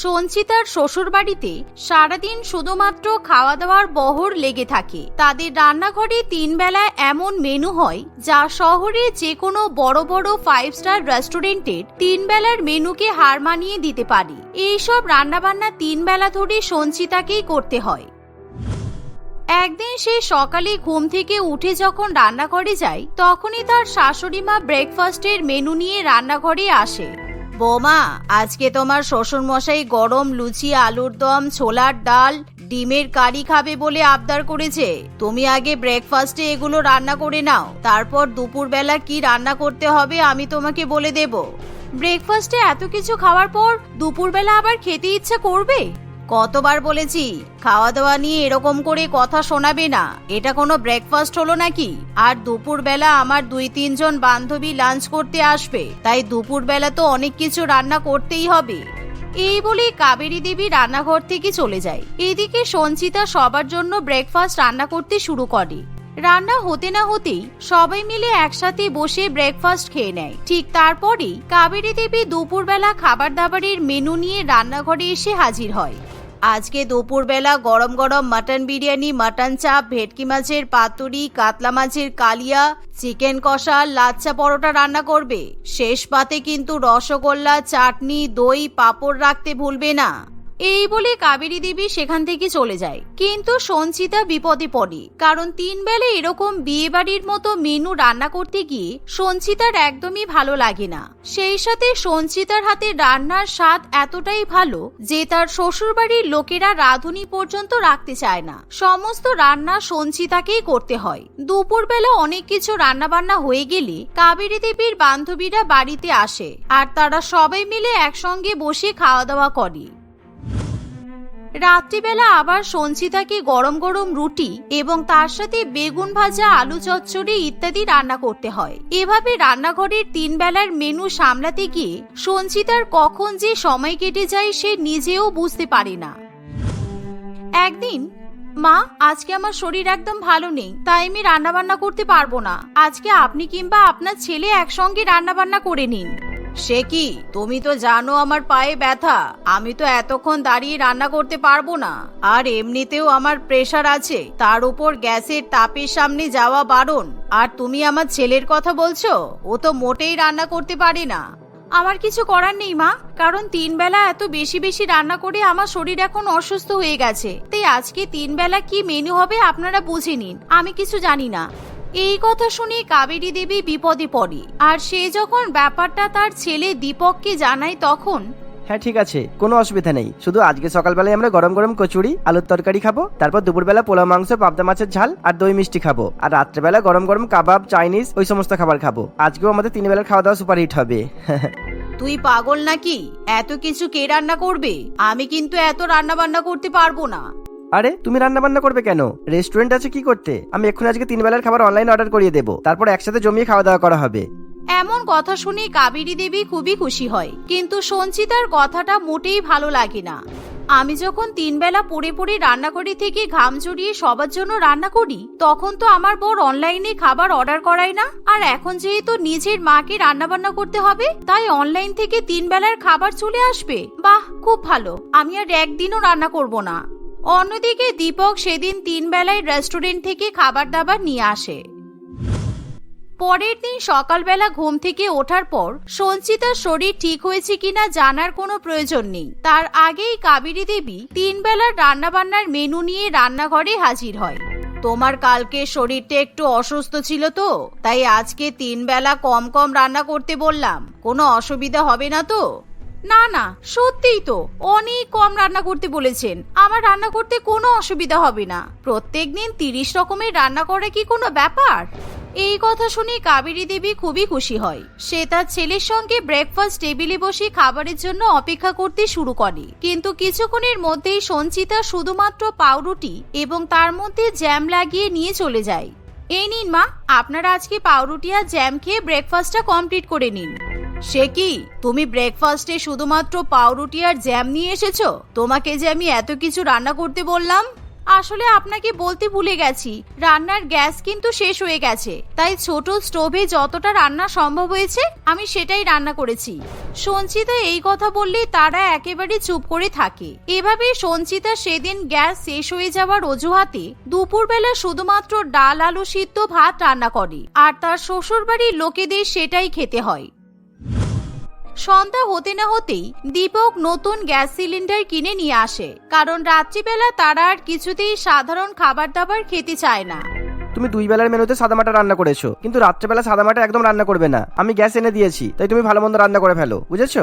সঞ্চিতার শ্বশুরবাড়িতে সারাদিন শুধুমাত্র খাওয়া দাওয়ার বহর লেগে থাকে। তাদের রান্নাঘরে তিন বেলা এমন মেনু হয়, যা শহরে যে কোনো বড় বড় ফাইভ স্টার রেস্টুরেন্টের তিন বেলার মেনুকে হার মানিয়ে দিতে পারে। এইসব রান্নাবান্না তিন বেলা ধরে সঞ্চিতাকেই করতে হয়। একদিন সে সকালে ঘুম থেকে উঠে যখন রান্নাঘরে যায়, তখনই তার শাশুড়ি মা ব্রেকফাস্টের মেনু নিয়ে রান্নাঘরে আসে। বৌমা, আজকে তোমার শ্বশুর মশাই গরম লুচি, আলুর দম, ছোলার ডাল, ডিমের কারি খাবে বলে আবদার করেছে। তুমি আগে ব্রেকফাস্টে এগুলো রান্না করে নাও, তারপর দুপুরবেলা কি রান্না করতে হবে আমি তোমাকে বলে দেব। ব্রেকফাস্টে এত কিছু খাওয়ার পর দুপুরবেলা আবার খেতে ইচ্ছা করবে? কতবার বলেছি খাওয়া দাওয়া নিয়ে এরকম করে কথা শোনাবে না। এটা কোনো ব্রেকফাস্ট হলো নাকি? আর দুপুরবেলা আমার দুই, তিনজন বান্ধবী লাঞ্চ করতে আসবে, তাই দুপুরবেলা তো অনেক কিছু রান্না করতেই হবে। এই বলে কাবেরী দেবী রান্নাঘর থেকে চলে যায়। এদিকে সঞ্চিতা সবার জন্য ব্রেকফাস্ট রান্না করতে শুরু করে। রান্না হতে না হতেই সবাই মিলে একসাথে বসে ব্রেকফাস্ট খেয়ে নেয়। ঠিক তারপরেই কাবেরী দেবী দুপুরবেলা খাবার দাবারের মেনু নিয়ে রান্নাঘরে এসে হাজির হয়। আজকে দুপুরবেলা গরম গরম মাটন বিরিয়ানি, মাটন চাপ, ভেটকি মাছের পাতুরি, কাতলা মাছের কালিয়া, চিকেন কষা, লাচ্ছা পরোটা রান্না করবে। শেষ পাতে কিন্তু রসগোল্লা, চাটনি, দই, পাঁপড় রাখতে ভুলবে না। এই বলে কাবেরী দেবী সেখান থেকে চলে যায়। কিন্তু সঞ্চিতা বিপদে পড়ে, কারণ তিন বেলা এরকম বিয়ে বাড়ির মতো মেনু রান্না করতে গিয়ে সঞ্চিতার একদমই ভালো লাগে না। সেই সাথে সঞ্চিতার হাতে রান্নার স্বাদ এতটাই ভালো যে তার শ্বশুরবাড়ির লোকেরা রাঁধুনি পর্যন্ত রাখতে চায় না। সমস্ত রান্না সঞ্চিতাকেই করতে হয়। দুপুরবেলা অনেক কিছু রান্না বান্না হয়ে গেলে কাবেরী দেবীর বান্ধবীরা বাড়িতে আসে আর তারা সবাই মিলে একসঙ্গে বসে খাওয়া দাওয়া করে। রাত্রিবেলা আবার সঞ্চিতাকে গরম গরম রুটি এবং তার সাথে বেগুন ভাজা, আলু চচ্চড়ি ইত্যাদি রান্না করতে হয়। এভাবে রান্নাঘরের তিন বেলার মেনু সামলাতে গিয়ে সঞ্চিতার কখন যে সময় কেটে যায় সে নিজেও বুঝতে পারে না। একদিন, মা, আজকে আমার শরীর একদম ভালো নেই, তাই আমি রান্না বান্না করতে পারব না। আজকে আপনি কিংবা আপনার ছেলে একসঙ্গে রান্না বান্না করে নিন। সে কি? তুমি তো জানো আমার পায়ে ব্যথা। আমি তো এতক্ষণ দাঁড়িয়ে রান্না করতে পারব না। আর এমনিতেও আমার প্রেশার আছে। তার উপর গ্যাসের তাপের সামনে যাওয়া বারণ। আর তুমি আমার ছেলের কথা বলছো? ও তো মোটেই রান্না করতে পারে না। আমার কিছু করার নেই, মা। কারণ তিন বেলা এত বেশি বেশি রান্না করে আমার শরীর এখন অসুস্থ হয়ে গেছে। তাই আজকে তিন বেলা কি মেনু হবে আপনারা বুঝে নিন। আমি কিছু জানি না। এই কথা শুনে কাবেরী দেবী বিপদে পড়ে। আর সে যখন ব্যাপারটা তার ছেলে দীপককে জানায় তখন? হ্যাঁ ঠিক আছে। কোনো অসুবিধা নেই। শুধু আজকে সকালবেলায় আমরা গরম গরম কচুরি আলুর তরকারি খাব তারপর দুপুরবেলা পোলা মাংস পাবদা মাছের ঝাল আর দই মিষ্টি খাব। আর রাত্রেবেলা গরম গরম কাবাব চাইনিজ ওই সমস্ত খাবার খাব। আজকেও আমাদের তিন বেলার খাওয়া দাওয়া সুপার হিট হবে। তুই পাগল নাকি? এত কিছু কে রান্না করবে? আমি কিন্তু এত রান্না বান্না করতে পারব না। আরে, তুমি রান্না বান্না করবে কেন? রেস্টুরেন্ট আছে কি করতে? আমি এক্ষুনি আজকে তিন বেলার খাবার অনলাইন অর্ডার করিয়ে দেবো। তারপর একসাথে জমিয়ে খাওয়া দাওয়া করা হবে। এমন কথা শুনে কাবেরী দেবী খুবই খুশি হয়। কিন্তু সঞ্চিতার কথাটা মোটেই ভালো লাগে না। আমি যখন তিন বেলা পড়ে পড়ে রান্নাঘরে থেকে ঘাম জড়িয়ে সবার জন্য রান্না করি, তখন তো আমার বর অনলাইনে খাবার অর্ডার করায় না। আর এখন যেহেতু নিজের মাকে রান্না বান্না করতে হবে, তাই অনলাইন থেকে তিন বেলার খাবার চলে আসবে। বাহ, খুব ভালো। আমি আর একদিনও রান্না করব না। অন্যদিকে দীপক সেদিন তিন বেলায় রেস্টুরেন্ট থেকে খাবার দাবার নিয়ে আসে। পরের দিন সকালবেলা ঘুম থেকে ওঠার পর সঞ্চিতার শরীর ঠিক হয়েছে কিনা জানার কোনো প্রয়োজন নেই। তার আগেই কাবেরী দেবী তিন বেলার রান্নাবান্নার মেনু নিয়ে রান্নাঘরে হাজির হয়। তোমার কালকে শরীরটা একটু অসুস্থ ছিল তো, তাই আজকে তিন বেলা কম কম রান্না করতে বললাম। কোনো অসুবিধা হবে না তো? না না, সত্যিই তো। অনেক কম রান্না করতে বলেছেন। আমার রান্না করতে কোনো অসুবিধা হবে না। প্রত্যেক দিন তিরিশ রকমের রান্না করা কি কোনো ব্যাপার? এই কথা শুনে কাবেরী দেবী খুবই খুশি হয়। সে তার ছেলের সঙ্গে ব্রেকফাস্ট টেবিলে বসে খাবারের জন্য অপেক্ষা করতে শুরু করে। কিন্তু কিছুক্ষণের মধ্যেই সঞ্চিতা শুধুমাত্র পাউরুটি এবং তার মধ্যে জ্যাম লাগিয়ে নিয়ে চলে যায়। এই নিন মা, আপনারা আজকে পাউরুটি আর জ্যাম খেয়ে ব্রেকফাস্টটা কমপ্লিট করে নিন। সে কি? তুমি ব্রেকফাস্টে শুধুমাত্র পাউরুটি আর জ্যাম নিয়ে এসেছ? তোমাকে যে আমি এত কিছু রান্না করতে বললাম? আসলে আপনাকে বলতে ভুলে গেছি, রান্নার গ্যাস কিন্তু শেষ হয়ে গেছে। তাই ছোট স্টোভে যতটা রান্না সম্ভব হয়েছে, আমি সেটাই রান্না করেছি। সঞ্চিতা এই কথা বললে তারা একেবারে চুপ করে থাকে। এভাবে সঞ্চিতা সেদিন গ্যাস শেষ হয়ে যাওয়ার অজুহাতে দুপুরবেলা শুধুমাত্র ডাল, আলু সিদ্ধ, ভাত রান্না করে। আর তার শ্বশুরবাড়ির লোকেদের সেটাই খেতে হয়। সন্ধ্যা হতে না হতেই দীপক নতুন গ্যাস সিলিন্ডার কিনে নিয়ে আসে। কারণ রাত্রিবেলা তারা আর কিছুতেই সাধারণ খাবার দাবার খেতে চায় না। তুমি দুই বেলার মেনুতে সাদামাটা রান্না করেছ কিন্তু রাত্রেবেলা সাদামাটা একদম রান্না করবে না। আমি গ্যাস এনে দিয়েছি তাই তুমি ভালো মন্দ রান্না করে ফেলো বুঝেছ?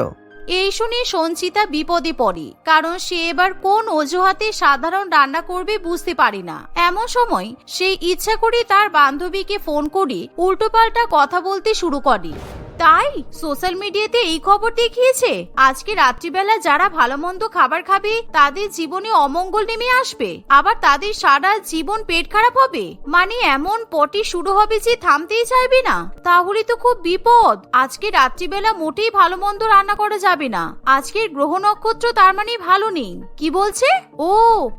এই শুনে সঞ্চিতা বিপদে পড়ে কারণ সে এবার কোন অজুহাতে সাধারণ রান্না করবে বুঝতে পারে না। এমন সময় সে ইচ্ছা করে তার বান্ধবীকে ফোন করে উল্টোপাল্টা কথা বলতে শুরু করে। তাই সোশ্যাল মিডিয়াতে এই খবর দেখিয়েছে। আজকে রাত্রিবেলা যারা ভালো মন্দ খাবার খাবে, তাদের জীবনে অমঙ্গল নেমে আসবে। আবার তাদের সারা জীবন পেট খারাপ হবে। মানে এমন পটি শুরু হবে যে থামতেই চাইবে না। তাহলে তো খুব বিপদ। আজকে রাত্রিবেলা মোটেই ভালো মন্দ রান্না করা যাবে না। আজকের গ্রহ নক্ষত্র তার মানে ভালো নেই। কি বলছে? ও,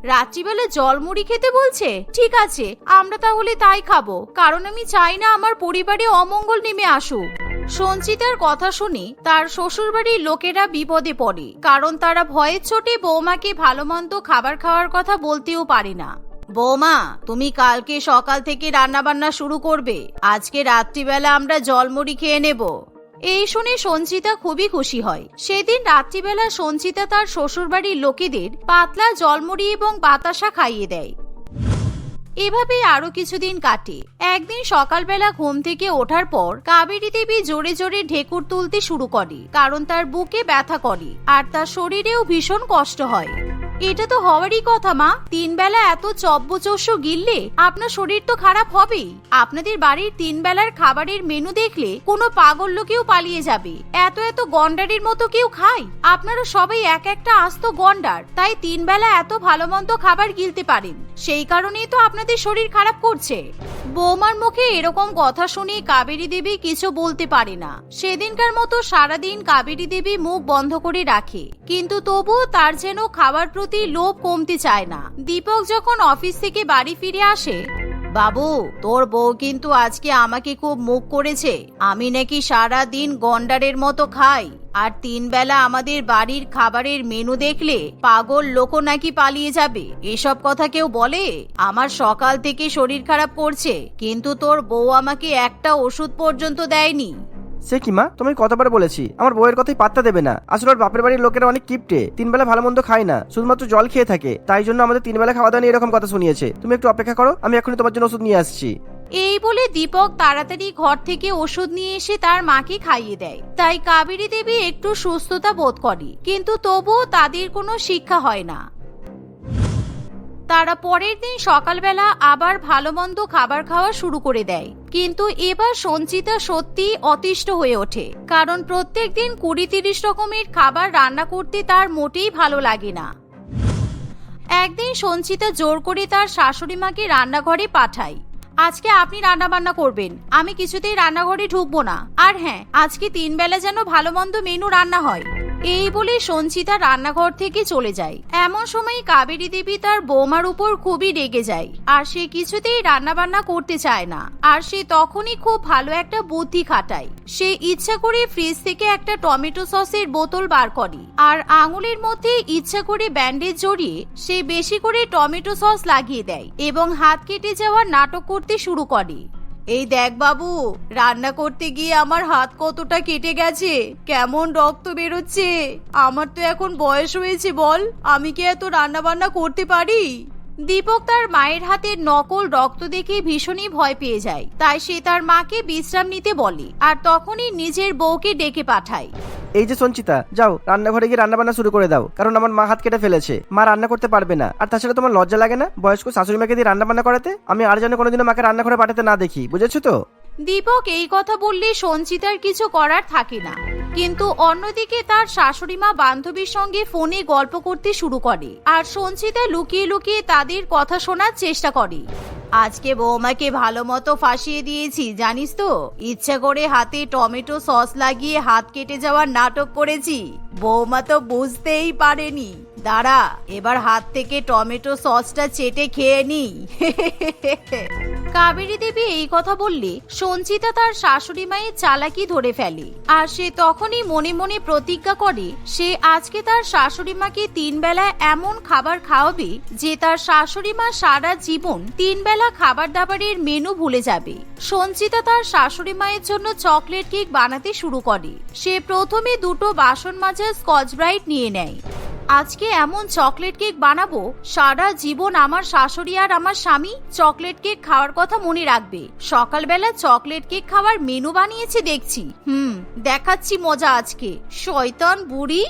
রাত্রিবেলা জলমুড়ি খেতে বলছে? ঠিক আছে, আমরা তাহলে তাই খাব। কারণ আমি চাই না আমার পরিবারে অমঙ্গল নেমে আসুক। সঞ্চিতার কথা শুনে তার শ্বশুরবাড়ির লোকেরা বিপদে পড়ে, কারণ তারা ভয়ের চোটে বৌমাকে ভালো মন্দ খাবার খাওয়ার কথা বলতেও পারে না। বৌমা, তুমি কালকে সকাল থেকে রান্না বান্না শুরু করবে, আজকে রাত্রিবেলা আমরা জলমুড়ি খেয়ে নেব। এই শুনে সঞ্চিতা খুবই খুশি হয়। সেদিন রাত্রিবেলা সঞ্চিতা তার শ্বশুরবাড়ির লোকেদের পাতলা জলমুড়ি এবং বাতাসা খাইয়ে দেয়। এভাবে আরও কিছুদিন কাটে। একদিন সকালবেলা ঘুম থেকে ওঠার পর কাবেরী দেবী জোরে জোরে ঢেকুর তুলতে শুরু করে, কারণ তার বুকে ব্যথা করে আর তার শরীরেও ভীষণ কষ্ট হয়। এটা তো হওয়ারই কথা, মা। তিন বেলা এত চব্বচস্য গিললে আপনার শরীর তো খারাপ হবেই। আপনাদের বাড়ির তিন বেলার খাবারের মেনু দেখলে কোনো পাগল লোকেও পালিয়ে যাবে। এত এত গন্ডারের মতো কেউ খায়। আপনারা সবাই এক একটা আস্ত গন্ডার, তাই তিন বেলা এত ভালো মন্দ খাবার গিলতে পারেন। সেই কারণেই তো আপনাদের শরীর খারাপ করছে। বৌমার মুখে এরকম কথা শুনে কাবেরী দেবী কিছু বলতে পারে না। সেদিনকার মতো সারাদিন কাবেরী দেবী মুখ বন্ধ করে রাখে। কিন্তু তবুও তার যেন খাবার প্রতি লোভ কমতে চায় না। দীপক যখন অফিস থেকে বাড়ি ফিরে আসে, বাবু, তোর বউ কিন্তু আজকে আমাকে খুব মুখ করেছে। আমি নাকি সারা দিন গন্ডারের মতো খাই। আর তিন বেলা আমাদের বাড়ির খাবারের মেনু দেখলে পাগল লোকও নাকি পালিয়ে যাবে। এসব কথা কেউ বলে? আমার সকাল থেকে শরীর খারাপ করছে, কিন্তু তোর বউ আমাকে একটা ওষুধ পর্যন্ত দেয়নি। সে কি, মা? তুমি কতবার বলেছি? আমার বউয়ের কথাই পাত্তা দেবে না। আসলে ওর বাপের বাড়ির লোকেরা অনেক কিপটে। তিন বেলা ভালো মন্দ খায় না। শুধুমাত্র জল খেয়ে থাকে। তাই জন্য আমাদের তিন বেলা খাওয়া দাওয়া নিয়ে এরকম কথা শুনিয়েছে। তুমি একটু অপেক্ষা করো, আমি এখনই তোমার জন্য ওষুধ নিয়ে আসছি। এই বলে দীপক তাড়াতাড়ি ঘর থেকে ওষুধ নিয়ে এসে তার মাকে খাইয়ে দেয়। তাই কাবেরী দেবী একটু সুস্থতা বোধ করে। কিন্তু তবুও তাদের কোনো শিক্ষা হয় না। তারা পরের দিন সকালবেলা আবার ভালো মন্দ খাবার খাওয়া শুরু করে দেয়। কিন্তু এবার সঞ্চিতা সত্যি অতিষ্ঠ হয়ে ওঠে, কারণ প্রত্যেক দিন কুড়ি তিরিশ রকমের খাবার রান্না করতে তার মোটেই ভালো লাগে না। একদিন সঞ্চিতা জোর করে তার শাশুড়ি মাকে রান্নাঘরে পাঠায়, আজকে আপনি রান্না বান্না করবেন, আমি কিছুতেই রান্নাঘরে ঢুকবো না। আর হ্যাঁ আজকে তিন বেলা যেন ভালো মন্দ মেনু রান্না হয়। এই বলে সঞ্চিতা রান্নাঘর থেকে চলে যায়। এমন সময় কাবেরী দেবী তার বৌমার উপর খুবই রেগে যায়, আর সে কিছুতেই রান্না বান্না করতে চায় না। আর সে তখনই খুব ভালো একটা বুদ্ধি খাটায়। সে ইচ্ছা করে ফ্রিজ থেকে একটা টমেটো সসের বোতল বার করে, আর আঙুলের মধ্যে ইচ্ছা করে ব্যান্ডেজ জড়িয়ে সে বেশি করে টমেটো সস লাগিয়ে দেয় এবং হাত কেটে যাওয়ার নাটক করতে শুরু করে। এই দেখ বাবু, রান্না করতে গিয়ে আমার হাত কতটা কেটে গেছে। কেমন রক্ত বেরোচ্ছে। আমার তো এখন বয়স হয়েছে বল, আমি কি এত রান্না বান্না করতে পারি? দীপক তার মায়ের হাতের নকল রক্ত দেখে ভীষণই ভয় পেয়ে যায়। তাই সে তার মাকে বিশ্রাম নিতে বলে আর তখনই নিজের বউকে ডেকে পাঠায়। এই যে সঞ্চিতা, যাও, রান্নাঘরে গিয়ে রান্না বান্না শুরু করে দাও, কারণ আমার মা হাত কেটে ফেলেছে। মা রান্না করতে পারবে না। আর তাছাড়া তোমার লজ্জা লাগে না? বয়স্ক শাশুড়ি মাকে দিয়ে রান্না বান্না করাতে? আমি আর যেন কোনোদিনও মাকে রান্নাঘরে পাঠাতে না দেখি, বুঝেছ তো? দীপক এই কথা বললে সঞ্চিতার কিছু করার থাকে না। কিন্তু অন্যদিকে তার শাশুড়িমা বান্ধবীর সঙ্গে ফোনে গল্প করতে শুরু করে। আর সঞ্চিতা লুকিয়ে লুকিয়ে তাদের কথা শোনার চেষ্টা করে। আজকে বৌমাকে ভালো মতো ফাঁসিয়ে দিয়েছি, জানিস তো? ইচ্ছা করে হাতে টমেটো সস লাগিয়ে হাত কেটে যাওয়ার নাটক করেছি। বৌমা তো বুঝতেই পারেনি। দাঁড়া, এবার হাত থেকে টমেটো সসটা চেটে খেয়ে নি। কাবেরী দেবী এই কথা বললে সঞ্চিতা তার শাশুড়ি মায়ের চালাকি ধরে ফেলে। আর সে তখনই মনে মনে প্রতিজ্ঞা করে, সে আজকে তার শাশুড়ি মাকে তিন বেলা এমন খাবার খাওয়াবে যে তার শাশুড়ি মা সারা জীবন তিন বেলা খাবার দাবারের মেনু ভুলে যাবে। সঞ্চিতা তার শাশুড়ি মায়ের জন্য চকলেট কেক বানাতে শুরু করে। সে প্রথমে দুটো বাসন মাজার স্কচ ব্রাইট নিয়ে নেয়। আজকে এমন চকলেট কেক বানাবো, সারা জীবন আমার শাশুড়ি আর আমার স্বামী চকলেট কেক খাওয়ার কথা মনে রাখবে। সকালবেলা চকলেট কেক খাওয়ার মেনু বানিয়েছে দেখছি। হুম, দেখাচ্ছি মজা আজকে। শয়তান বুড়ি।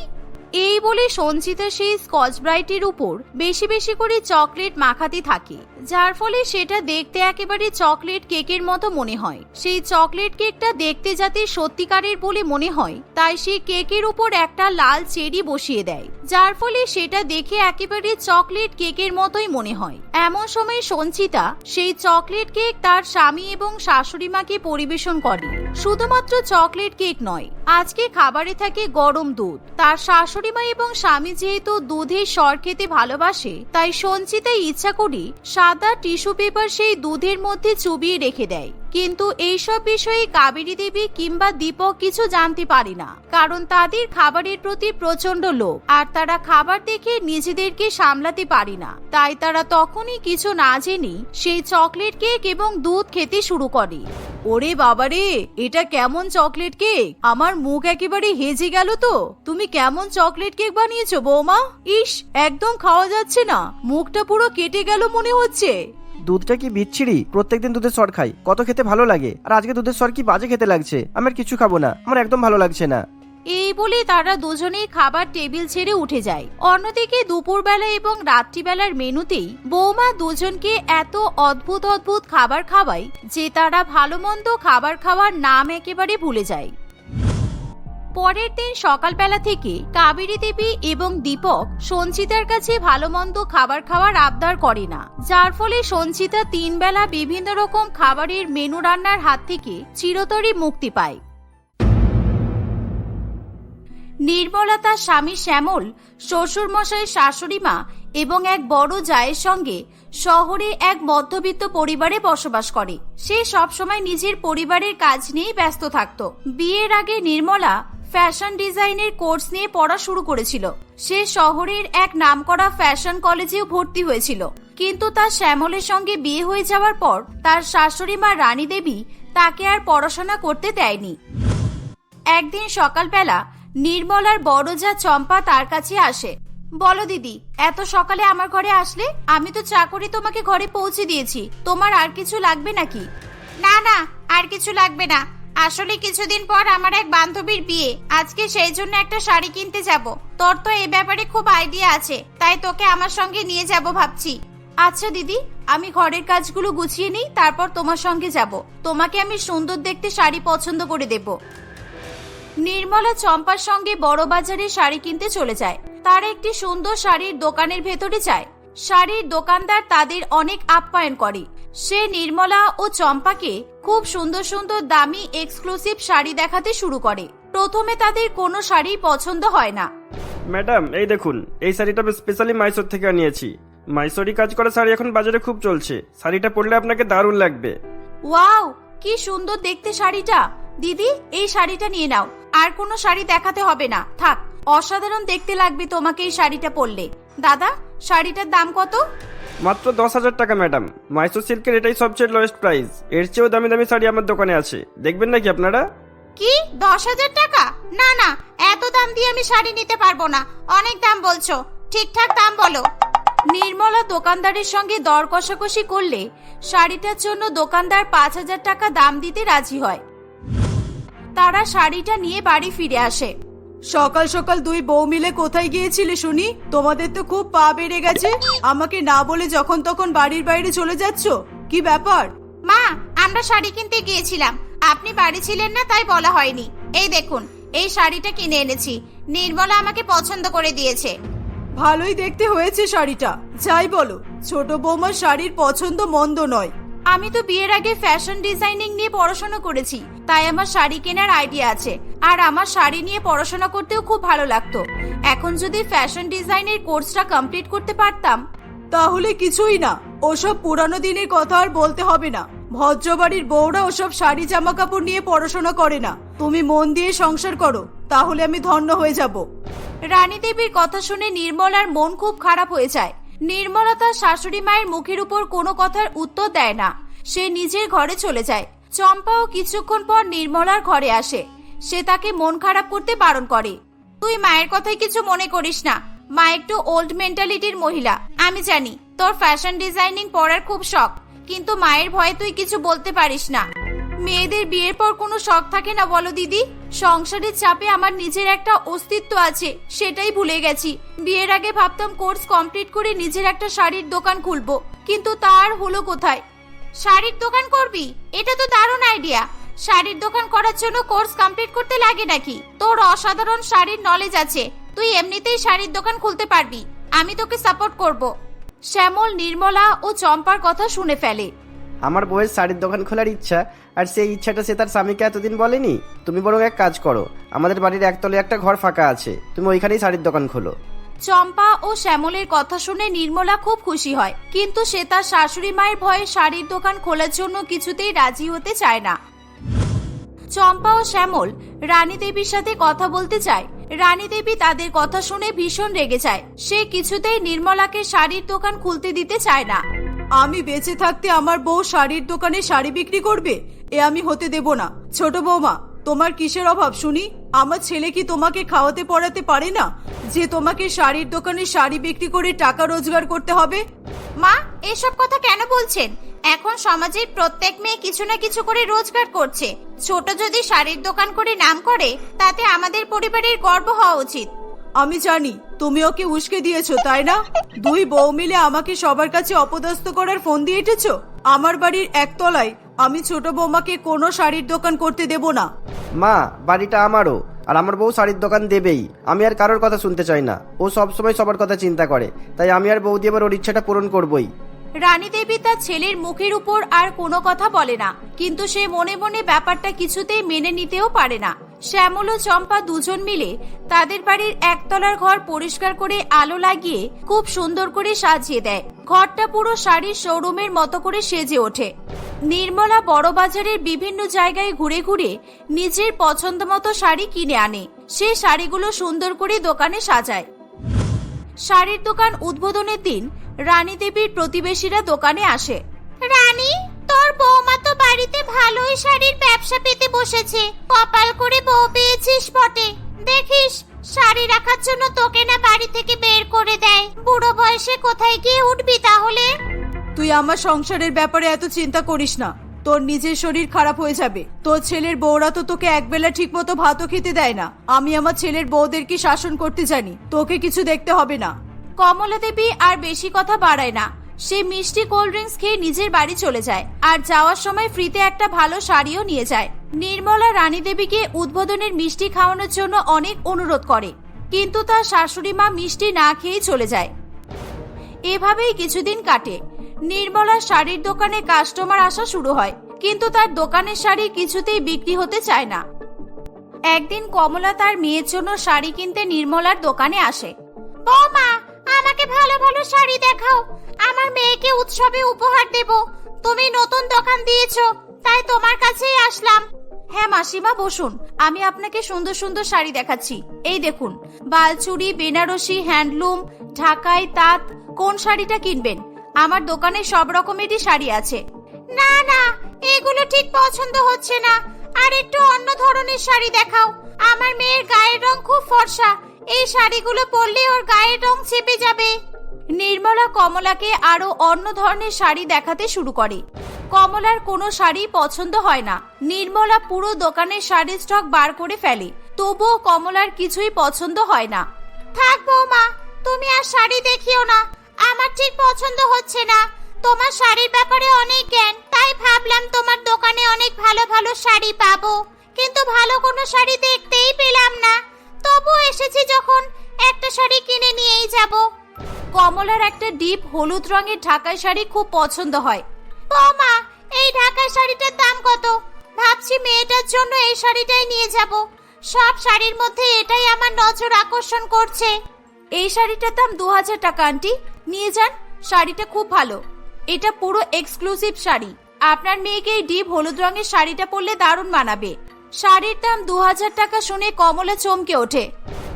এই বলে সঞ্চিতা সেই স্কচ ব্রাইটের উপর বেশি বেশি করে চকলেট মাখাতে থাকে, যার ফলে সেটা দেখতে একেবারে চকলেট কেকের মতো মনে হয়। সেই চকলেট কেকটা দেখতে যাতে সত্যিকারের বলে মনে হয়, তাই সে কেকের উপর একটা লাল চেরি বসিয়ে দেয়, যার ফলে সেটা দেখে একেবারে চকলেট কেকের মতোই মনে হয়। এমন সময় সঞ্চিতা সেই চকলেট কেক তার স্বামী এবং শাশুড়ি মাকে পরিবেশন করে। শুধুমাত্র চকলেট কেক নয়, আজকে খাবারে থাকে গরম দুধ, তার শাশুড়ি মা এবং স্বামী যেহেতু দুধের সর খেতে ভালোবাসে, তাই সঞ্চিতা ইচ্ছা করি সাদা টিস্যু পেপার সেই দুধের মধ্যে চুবিয়ে রেখে দেয়। কিন্তু এইসব বিষয়ে কাবেরী দেবী কিংবা দীপক কিছু জানতে পারে না। কারণ তাদের খাবারের প্রতি প্রচণ্ড লোভ, আর তারা খাবার দেখে নিজেদেরকে সামলাতে পারে না। তাই তারা তখনই কিছু না জেনে সেই চকলেট কেক এবং দুধ খেতে শুরু করে। ওরে বাবারে, এটা কেমন চকলেট কেক? আমার মুখ একেবারে হেজে গেল তো। তুমি কেমন চকলেট কেক বানিয়েছো বৌমা? ইস, একদম খাওয়া যাচ্ছে না। মুখটা পুরো কেটে গেল মনে হচ্ছে। দুধটা কি বিচ্ছিরি? প্রত্যেকদিন দুধের সর খাই। কত খেতে ভালো লাগে? আর আজকে দুধের সর কি বাজে খেতে লাগছে? আমার কিছু খাব না। আমার একদম ভালো লাগছে না। এই বলে তারা দুজনেই খাবার টেবিল ছেড়ে উঠে যায়। অন্যদিকে দুপুরবেলা এবং রাত্রিবেলার মেনুতেই বৌমা দুজনকে এত অদ্ভুত অদ্ভুত খাবার খাওয়ায় যে তারা ভালো মন্দ খাবার খাওয়ার নাম একেবারে ভুলে যায়। পরের দিন সকালবেলা থেকে কাবেরী দেবী এবং দীপক সঞ্চিতার কাছে ভালো মন্দ খাবার খাওয়ার আবদার করে না। যার ফলে সঞ্চিতা তিন বেলা বিভিন্ন রকম খাবারের মেনু রান্নার হাত থেকে চিরতরই মুক্তি পায়। নির্মলা তার স্বামী শ্যামল, শ্বশুরমশাই শাশুড়ি মা এবং এক বড় জায়ের সঙ্গে শহরে এক মধ্যবিত্ত পরিবারে বসবাস করে। সে সবসময় নিজের পরিবারের কাজ নিয়েই ব্যস্ত থাকত। বিয়ের আগে নির্মলা ফ্যাশন ডিজাইনের কোর্স নিয়ে পড়া শুরু করেছিল। সে শহরের এক নামকরা ফ্যাশন কলেজেও ভর্তি হয়েছিল। কিন্তু তার শ্যামলের সঙ্গে বিয়ে হয়ে যাওয়ার পর তার শাশুড়ি মা রানী দেবী তাকে আর পড়াশোনা করতে দেয়নি। একদিন সকালবেলা নির্মলার বড় যা চম্পা তার কাছে আসে। বলো দিদি, এত সকালে আমার ঘরে আসলে? আমি তো চা করে তোমাকে ঘরে পৌঁছে দিয়েছি। তোমার আর কিছু লাগবে নাকি? না না, আর কিছু লাগবে না। আসলে কিছুদিন পর আমার এক বান্ধবীর বিয়ে। আজকে সেই জন্য একটা শাড়ি কিনতে যাব। তোর তো এ ব্যাপারে খুব আইডিয়া আছে, তাই তোকে আমার সঙ্গে নিয়ে যাব ভাবছি। আচ্ছা দিদি, আমি ঘরের কাজগুলো গুছিয়ে নিই, তারপর তোমার সঙ্গে যাব। তোমাকে আমি সুন্দর দেখতে শাড়ি পছন্দ করে দেবো। নির্মলা চম্পার সঙ্গে বড় বাজারে শাড়ি কিনতে চলে যায়। তার একটি সুন্দর শাড়ির দোকানের ভেতরে যায়। শাড়ির দোকানদার তাদের অনেক আপ্যায়ন করে। সে নির্মলা ও চম্পাকে খুব সুন্দর সুন্দর দামি এক্সক্লুসিভ শাড়ি দেখাতে শুরু করে। প্রথমে তাদের কোনো শাড়ি পছন্দ হয় না। ম্যাডাম এই দেখুন এই শাড়িটা আমি স্পেশালি মাইসোর থেকে আনিয়েছি। মাইসোরি কাজ করা শাড়ি এখন বাজারে খুব চলছে। শাড়িটা পরলে আপনাকে দারুণ লাগবে। ওয়াও কি সুন্দর দেখতে শাড়িটা। দিদি এই শাড়িটা নিয়ে নাও। আর কোনো শাড়ি দেখাতে হবে না। থাক অসাধারণ দেখতে লাগবে তোমাকে এই শাড়িটা পরলে। দাদা শাড়িটার দাম কত? মাত্র দশ হাজার টাকা, ম্যাডাম। মাইসো সিল্কের এটাই সবচেয়ে লোয়েস্ট প্রাইস এর চেয়েও দামি দামি শাড়ি আমার দোকানে আছে। দেখবেন নাকি আপনারা? কি? দশ হাজার টাকা? না না, এত দাম দিয়ে আমি শাড়ি নিতে পারব না। অনেক দাম বলছো। ঠিকঠাক দাম বলো। নির্মলা দোকানদারের সঙ্গে দর কষাকষি করলে শাড়িটার জন্য দোকানদার পাঁচ হাজার টাকা দাম দিতে রাজি হয়। তারা শাড়িটা নিয়ে বাড়ি ফিরে আসে। সকাল সকাল দুই বউ মিলে কোথায় গিয়েছিলে শুনি? তোমাদের তো খুব পা বেড়ে গেছে। আমাকে না বলে যখন তখন বাড়ির বাইরে চলে যাচ্ছ? কি ব্যাপার? মা আমরা শাড়ি কিনতে গিয়েছিলাম। আপনি বাড়ি ছিলেন না তাই বলা হয়নি। এই দেখুন এই শাড়িটা কিনে এনেছি। নির্মলা আমাকে পছন্দ করে দিয়েছে। ভালোই দেখতে হয়েছে শাড়িটা। যাই বলো ছোট বৌমার শাড়ির পছন্দ মন্দ নয়। আমি তো বিয়ের আগে ফ্যাশন ডিজাইনিং নিয়ে পড়াশোনা করেছি, তাই আমার শাড়ি কেনার আইডিয়া আছে। আর আমার শাড়ি নিয়ে পড়াশোনা করতেও খুব ভালো লাগতো। এখন যদি ফ্যাশন ডিজাইনের কোর্সটা কমপ্লিট করতে পারতাম, তাহলে কিছুই না। ওসব পুরানো দিনের কথা আর বলতে হবে না। ভদ্রবাড়ির বউরা ওসব শাড়ি জামা কাপড় নিয়ে পড়াশোনা করে না। তুমি মন দিয়ে সংসার করো, তাহলে আমি ধন্য হয়ে যাব। রানী দেবীর কথা শুনে নির্মলার মন খুব খারাপ হয়ে যায়। নির্মলা তার শাশুড়ি মায়ের মুখের উপর কোনো কথার উত্তর দেয় না। সে নিজের ঘরে চলে যায়। চম্পাও কিছুক্ষণ পর নির্মলার ঘরে আসে। সে তাকে মন খারাপ করতে বারণ করে। তুই মায়ের কথায় কিছু মনে করিস না। মা একটু ওল্ড মেন্টালিটির মহিলা। আমি জানি তোর ফ্যাশন ডিজাইনিং পড়ার খুব শখ। কিন্তু মায়ের ভয়ে তুই কিছু বলতে পারিস না। মেয়েদের বিয়ের পর কোনো শখ থাকে না বলো দিদি? সংসারের চাপে আমার নিজের একটা অস্তিত্ব আছে, সেটাই ভুলে গেছি। বিয়ের আগে ভাবতাম কোর্স কমপ্লিট করে নিজের একটা শাড়ির দোকান খুলবো, কিন্তু তার হলো কোথায়? শাড়ির দোকান করবি? এটা তো দারুণ আইডিয়া শাড়ির দোকান করার জন্য কোর্স কমপ্লিট করতে লাগে নাকি? তোর অসাধারণ শাড়ির নলেজ আছে, তুই এমনিতেই শাড়ির দোকান খুলতে পারবি। আমি তোকে সাপোর্ট করব। শ্যামল, নির্মলা ও চম্পার কথা শুনে ফেলে। আমার বউয়ের শাড়ির দোকান খোলার ইচ্ছা আর সেই ইচ্ছাটা সে তার স্বামীকে এতদিন বলেনি? তুমি বরং এক কাজ করো, আমাদের বাড়ির একতলে একটা ঘর ফাঁকা আছে, তুমি ওইখানেই শাড়ির দোকান খোলো। চম্পা ও শ্যামলের কথা শুনে নির্মলা খুব খুশি হয়, কিন্তু সে তার শাশুড়ি মায়ের ভয়ে শাড়ির দোকান খোলার জন্য কিছুতেই রাজি হতে চায় না। চম্পা ও শ্যামল রানী দেবীর সাথে কথা বলতে চায়। রানী দেবী তাদের কথা শুনে ভীষণ রেগে যায়। সে কিছুতেই নির্মলাকে শাড়ির দোকান খুলতে দিতে চায় না। আমি বেঁচে থাকতে আমার বউ শাড়ির দোকানে শাড়ি বিক্রি করবে? এ আমি হতে দেব না। ছোট বৌমা, তোমার কিসের অভাব শুনি? আমার ছেলে কি তোমাকে খাওয়াতে পড়াতে পারে না? যে তোমাকে শাড়ির দোকানে শাড়ি বিক্রি করে টাকা রোজগার করতে হবে? মা, এসব কথা কেন বলছেন? এখন সমাজের প্রত্যেক মেয়ে কিছু না কিছু করে রোজগার করছে। ছোট যদি শাড়ির দোকান করে নাম করে, তাতে আমাদের পরিবারের গর্ব হওয়া উচিত। আমি জানি, তুমি ওকে উস্কে দিয়েছ, তাই না? দুই বউ মিলে আমাকে সবার কাছে অপদস্থ করার ফোন দিয়ে এটেছো? আমার বাড়ির একতলায় আমি ছোট বৌমাকে কোনো শাড়ির দোকান করতে দেব না। মা, বাড়িটা আমারও, আর আমার বউ শাড়ির দোকান দেবেই। আমি আর কারোর কথা শুনতে চাই না। ও সবসময় সবার কথা চিন্তা করে, তাই আমি আর বউ দিয়ে এবার ওর ইচ্ছাটা পূরণ করবই। রানী দেবী তার ছেলের মুখের উপর আর কোনো কথা বলে না, কিন্তু সে মনে মনে ব্যাপারটা কিছুতেই মেনে নিতেও পারে না। শ্যামল ও চম্পা দুজন মিলে তাদের বাড়ির একতলার ঘর পরিষ্কার করে আলো লাগিয়ে খুব সুন্দর করে সাজিয়ে দেয়। ঘরটা পুরো শাড়ির শোরুমের মতো করে সেজে ওঠে। নির্মলা বড় বাজারের বিভিন্ন জায়গায় ঘুরে ঘুরে নিজের পছন্দ মতো শাড়ি কিনে আনে। সে শাড়িগুলো সুন্দর করে দোকানে সাজায়। শাড়ির দোকান উদ্বোধনের দিন রানী দেবীর প্রতিবেশীরা দোকানে আসে। রানী তোর বৌমা তো বাড়িতে ভালোই শাড়ির ব্যবসা পেতে বসেছে। কপাল করে বউ পেয়েছিস বটে। দেখিস শাড়ি রাখার জন্য তোকে না বাড়ি থেকে বের করে দেয়। বুড়ো বয়সে কোথায় গিয়ে উঠবি তাহলে? তুই আমার সংসারের ব্যাপারে এত চিন্তা করিস না। তোর নিজের শরীর খারাপ হয়ে যাবে। তোর ছেলের বউরা তো তোকে একবেলা ঠিক মতো ভাতও খেতে দেয় না। আমি আমার ছেলের বউদেরকে শাসন করতে জানি? তোকে কিছু দেখতে হবে না। কমলা দেবী আর বেশি কথা বাড়ায় না। সে মিষ্টি কোল্ড ড্রিঙ্কস খেয়ে নিজের বাড়ি চলে যায় আর যাওয়ার সময় ফ্রিতে একটা ভালো শাড়িও নিয়ে যায়। নির্মলা রানী দেবীকে উদ্বোধনের মিষ্টি খাওয়ানোর জন্য অনেক অনুরোধ করে, কিন্তু তার শাশুড়ি মা মিষ্টি না খেয়েই চলে যায়। এভাবেই কিছুদিন কাটে। নির্মলার শাড়ির দোকানে কাস্টমার আসা শুরু হয়, কিন্তু তার দোকানের শাড়ি কিছুতেই বিক্রি হতে চায় না। একদিন কমলা তার মেয়ের জন্য শাড়ি কিনতে নির্মলার দোকানে আসে। বৌমা, আমাকে ভালো ভালো শাড়ি দেখাও। আমার মেয়েকে উৎসবে উপহার দেব। তুমি নতুন দোকান দিয়েছ, তাই তোমার কাছেই আসলাম। হ্যাঁ মাসিমা, বসুন। আমি আপনাকে সুন্দর সুন্দর শাড়ি দেখাচ্ছি। এই দেখুন, বালচুরি, বেনারসি, হ্যান্ডলুম, ঢাকাই তাঁত, কোন শাড়িটা কিনবেন? আমার দোকানে সব রকমেরই শাড়ি আছে। না না, এগুলো ঠিক পছন্দ হচ্ছে না। আর একটু অন্য ধরনের শাড়ি দেখাও। আমার মেয়ের গায়ের রং খুব ফর্সা। এই শাড়িগুলো পরলে ওর গায়ের রং চেপে যাবে। নির্মলা কমলাকে আরও অন্য ধরনের শাড়ি দেখাতে শুরু করে। কমলার কোনো শাড়ি পছন্দ হয় না। নির্মলা পুরো দোকানের শাড়ির স্টক বার করে ফেলে। তবুও কমলার কিছুই পছন্দ হয় না। থাক বৌমা, তুমি আর শাড়ি দেখিও না। আমার ঠিক পছন্দ হচ্ছে না। তোমার শাড়ির ব্যাপারে অনেক জ্ঞান তাই ভাবলাম তোমার দোকানে অনেক ভালো ভালো শাড়ি পাবো। কিন্তু ভালো কোনো শাড়ি দেখতেই পেলাম না। তবু এসেছি যখন একটা শাড়ি কিনে নিয়েই যাব। কমলার একটা ডিপ হলুদ রঙের ঢাকাই শাড়ি খুব পছন্দ হয়। বৌমা এই ঢাকাই শাড়িটার দাম কত? ভাবছি মেয়েটার জন্য এই শাড়িটাই নিয়ে যাব। সব শাড়ির মধ্যে এটাই আমার নজর আকর্ষণ করছে। এই শাড়িটার দাম দু হাজার টাকা, আন্টি। নিয়ে যান, শাড়িটা খুব ভালো। এটা পুরো এক্সক্লুসিভ শাড়ি। আপনার মেয়েকে এই ডিপ হলুদ রঙের শাড়িটা পরলে দারুণ মানাবে। শাড়ির দাম দু হাজার টাকা শুনে কমলা চমকে ওঠে।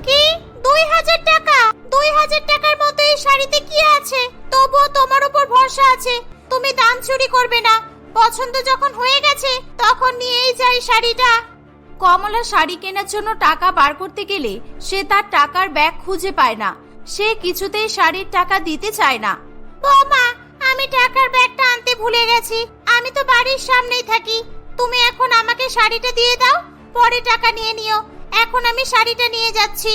কি? দুই হাজার টাকা? দুই হাজার টাকার মতো এই শাড়িতে কি আছে? তবুও তোমার উপর ভরসা আছে। তুমি দাম চুরি করবে না। পছন্দ যখন হয়ে গেছে, তখন নিয়েই যাই শাড়িটা। কমলা শাড়ি কেনার জন্য টাকা বার করতে গেলে সে তার টাকার ব্যাগ খুঁজে পায় না। সে কিছুতেই শাড়ির টাকা দিতে চায় না। বৌমা আমি টাকার ব্যাগটা আনতে ভুলে গেছি। আমি তো বাড়ির সামনেই থাকি। তুমি এখন আমাকে শাড়িটা দিয়ে দাও পরে টাকা নিয়ে নিও। এখন আমি শাড়িটা নিয়ে যাচ্ছি।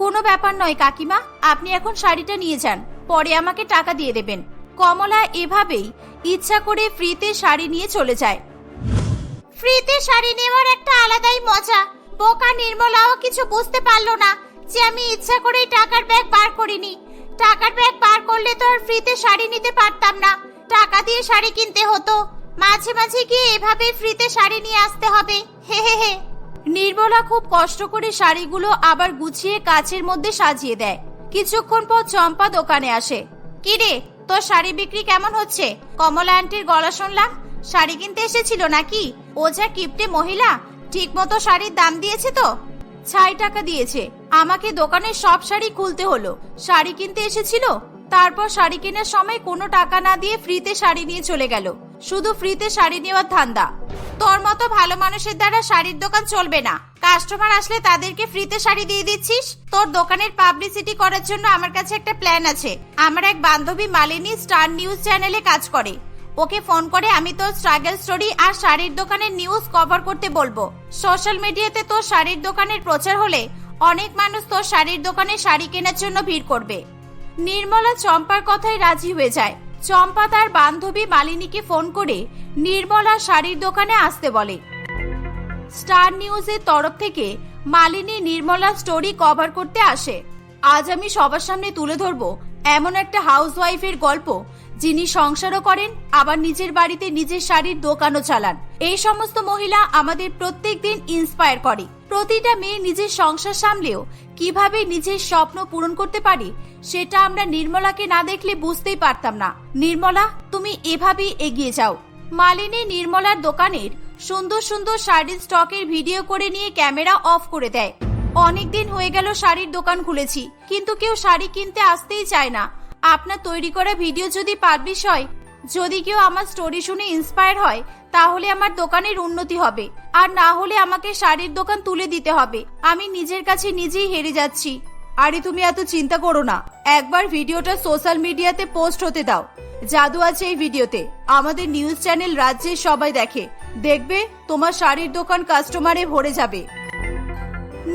কোনো ব্যাপার নয় কাকিমা। আপনি এখন শাড়িটা নিয়ে যান পরে আমাকে টাকা দিয়ে দেবেন। কমলা এভাবেই ইচ্ছা করে ফ্রিতে শাড়ি নিয়ে চলে যায়। ফ্রিতে শাড়ি নেওয়ার একটা আলাদাই মজা। বোকা নির্মলাও কিছু বুঝতে পারল না যে আমি ইচ্ছা করেই টাকার ব্যাগ বার করিনি। টাকার ব্যাগ বার করলে তো আর ফ্রিতে শাড়ি নিতে পারতাম না। টাকা দিয়ে শাড়ি কিনতে হতো। মাঝে মাঝে গিয়ে এভাবে ফ্রিতে শাড়ি নিয়ে আসতে হবে। হে হে হে। নির্মলা খুব কষ্ট করে শাড়িগুলো আবার গুছিয়ে কাচের মধ্যে সাজিয়ে দেয়। কিছুক্ষণ পর চম্পা দোকানে আসে। কি রে, তোর শাড়ি বিক্রি কেমন হচ্ছে? কমলা আন্টির গলা শুনলাম। শাড়ি কিনতে এসেছিল নাকি? ও যা কিপটে মহিলা ঠিক মতো শাড়ির দাম দিয়েছে তো? ছাই টাকা দিয়েছে। আমাকে দোকানের সব শাড়ি খুলতে হলো। শাড়ি কিনতে এসেছিল? তারপর শাড়ি কেনার সময় কোনো টাকা না দিয়ে ফ্রিতে শাড়ি নিয়ে চলে গেল। শুধু ফ্রিতে শাড়ি নেওয়ার ধান্দা। তোর মতো ভালো মানুষের দ্বারা শাড়ির দোকান চলবে না। কাস্টমার আসলে তাদেরকে ফ্রিতে শাড়ি দিয়ে দিচ্ছিস? তোর দোকানের পাবলিসিটি করার জন্য আমার কাছে একটা প্ল্যান আছে। আমার এক বান্ধবী মালিনী স্টার নিউজ চ্যানেলে কাজ করে। ওকে ফোন করে আমি তোর স্ট্রাগল স্টোরি আর শাড়ির দোকানের নিউজ কভার করতে বলব। সোশ্যাল মিডিয়াতে তোর শাড়ির দোকানের প্রচার হলে অনেক মানুষ তোর শাড়ির দোকানে শাড়ি কেনার জন্য ভিড় করবে। নির্মলা চম্পার কথায় রাজি হয়ে যায়। চম্পা তার বান্ধবী মালিনীকে ফোন করে নির্মলা শাড়ির দোকানে আসতে বলে। স্টার নিউজের তরফ থেকে মালিনী নির্মলা স্টোরি কভার করতে আসে। আজ আমি সবার সামনে তুলে ধরবো এমন একটা হাউসওয়াইফের গল্প যিনি সংসারও করেন, আবার নিজের বাড়িতে নিজের শাড়ির দোকানও চালান। এই সমস্ত মহিলা আমাদের প্রত্যেক দিন ইন্সপায়ার করে। প্রতিটা মেয়ে নিজের সংসার সামলেও কীভাবে নিজের স্বপ্ন পূরণ করতে পারে, সেটা আমরা নির্মলাকে না দেখলে বুঝতেই পারতাম না। নির্মলা, তুমি এভাবেই এগিয়ে যাও। মালিনী নির্মলার দোকানের সুন্দর সুন্দর শাড়ির স্টকের ভিডিও করে নিয়ে ক্যামেরা অফ করে দেয়। অনেকদিন হয়ে গেল শাড়ির দোকান খুলেছি, কিন্তু কেউ শাড়ি কিনতে আসতেই চায় না। আপনার তৈরি করা ভিডিও যদি পাবলিশ হয়, যদি কেউ আমার স্টোরি শুনে ইন্সপায়ার হয়, তাহলে আমার দোকানের উন্নতি হবে। আর না হলে আমাকে শাড়ির দোকান তুলে দিতে হবে। আমি নিজের কাছে নিজেই হেরে যাচ্ছি। আরে তুমি এত চিন্তা করো না। একবার ভিডিওটা সোশ্যাল মিডিয়াতে পোস্ট হতে দাও। জাদু আছে এই ভিডিওতে। আমাদের নিউজ চ্যানেল রাজ্যের সবাই দেখে। দেখবে তোমার শাড়ির দোকান কাস্টমারে ভরে যাবে।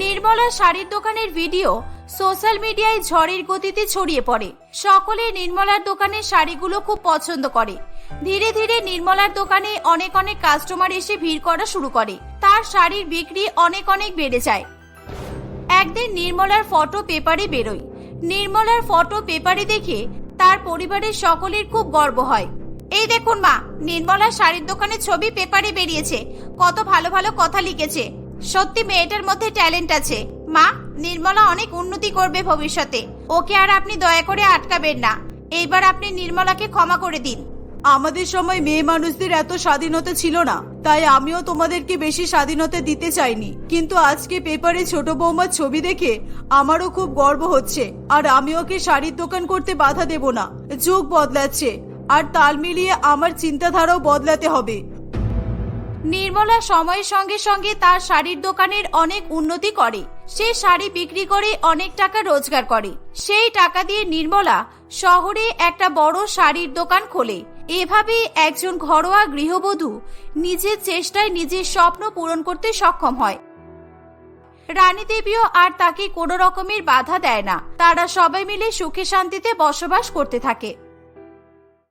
নির্মলা শাড়ির দোকানের ভিডিও সোশ্যাল মিডিয়ায় ঝড়ের গতিতে ছড়িয়ে পড়ে। সকলে নির্মলার দোকানের শাড়িগুলো খুব পছন্দ করে। ধীরে ধীরে নির্মলার দোকানে অনেক অনেক কাস্টমার এসে ভিড় করা শুরু করে। তার শাড়ির বিক্রি অনেক অনেক বেড়ে যায়। একদিন নির্মলার ফটো পেপারে বেরোয়। নির্মলার ফটো পেপারে দেখে তার পরিবারের সকলের খুব গর্ব হয়। এই দেখুন মা নির্মলার শাড়ির দোকানের ছবি পেপারে বেরিয়েছে। কত ভালো ভালো কথা লিখেছে। সত্যি মেয়েটার মধ্যে ট্যালেন্ট আছে। মা নির্মলা অনেক উন্নতি করবে ভবিষ্যতে। ওকে আর আপনি দয়া করে আটকাবেন না। এইবার আপনি নির্মলাকে ক্ষমা করে দিন। আমাদের সময় মেয়ে মানুষদের এত স্বাধীনতা ছিল না তাই আমিও তোমাদেরকে বেশি স্বাধীনতা দিতে চাইনি। কিন্তু আজকে পেপারে ছোট বৌমার ছবি দেখে আমারও খুব গর্ব হচ্ছে আর আমি ওকে শাড়ির দোকান করতে বাধা দেব না। যুগ বদলাচ্ছে আর তাল মিলিয়ে আমার চিন্তাধারাও বদলাতে হবে। নির্মলা সময়ের সঙ্গে সঙ্গে তার শাড়ির দোকানের অনেক উন্নতি করে। সে শাড়ি বিক্রি করে অনেক টাকা রোজগার করে। সেই টাকা দিয়ে নির্মলা শহরে একটা বড় শাড়ির দোকান খোলে। এভাবে একজন ঘরোয়া গৃহবধূ নিজের চেষ্টায় নিজের স্বপ্ন পূরণ করতে সক্ষম হয়। রানী দেবীও আর তাকে কোনো রকমের বাধা দেয় না। তারা সবাই মিলে সুখে শান্তিতে বসবাস করতে থাকে।